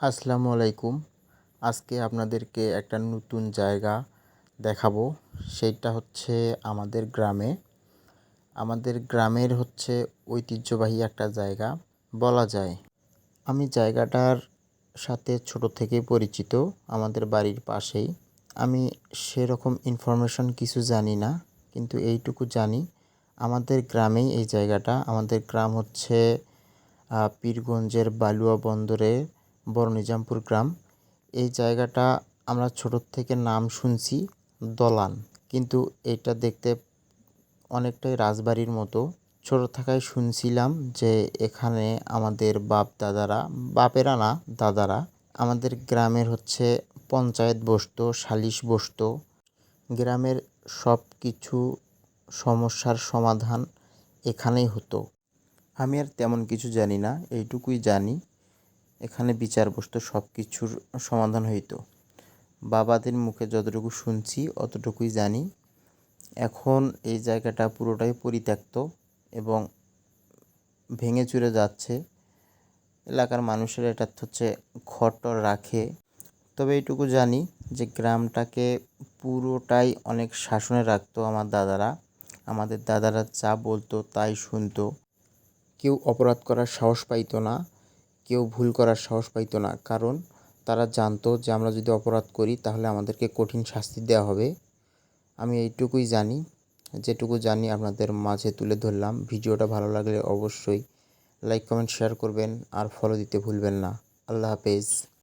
আসসালামু আলাইকুম। আজকে আপনাদেরকে একটা নতুন জায়গা দেখাবো। সেইটা হচ্ছে আমাদের গ্রামে। আমাদের গ্রামের হচ্ছে ঐতিহ্যবাহী একটা জায়গা, বলা যায়। আমি জায়গাটার সাথে ছোট থেকেই পরিচিত, আমাদের বাড়ির পাশেই। আমি সেরকম ইনফরমেশন কিছু জানি না, কিন্তু এইটুকু জানি, আমাদের গ্রামেই এই জায়গাটা। আমাদের গ্রাম হচ্ছে পীরগঞ্জের বালুয়া বন্দরে বড় নিজামপুর গ্রাম। এই জায়গাটা আমরা ছোটোর থেকে নাম শুনছি দলান। কিন্তু এটা দেখতে অনেকটাই রাজবাড়ির মতো। ছোটো থাকায় শুনছিলাম যে এখানে আমাদের বাপ দাদারা, বাপেরা না, দাদারা, আমাদের গ্রামের হচ্ছে পঞ্চায়েত বসতো, সালিশ বসতো। গ্রামের সব কিছু সমস্যার সমাধান এখানেই হতো। আমি আর তেমন কিছু জানি না, এইটুকুই জানি। এখানে বিচার বসতো সব কিছুর সমাধান হইতো। বাবাদের মুখে যতটুকু শুনছি, অতটুকুই জানি। এখন এই জায়গাটা পুরোটাই পরিত্যক্ত এবং ভেঙে চুরে যাচ্ছে। এলাকার মানুষের এটা হচ্ছে খড়টর রাখে। তবে এইটুকু জানি যে গ্রামটাকে পুরোটাই অনেক শাসনে রাখতো আমার দাদারা। আমাদের দাদারা যা বলতো তাই শুনতো। কেউ অপরাধ করার সাহস পাইতো না। কেউ ভুল করার সাহস পাইতো না। কারণ তারা জানতো যে আমরা যদি অপরাধ করি, তাহলে আমাদেরকে কঠিন শাস্তি দেওয়া হবে। আমি এইটুকুই জানি, যেটুকু জানি আপনাদের মাঝে তুলে ধরলাম। ভিডিওটা ভালো লাগলে অবশ্যই লাইক কমেন্ট শেয়ার করবেন আর ফলো দিতে ভুলবেন না। আল্লাহ হাফেজ।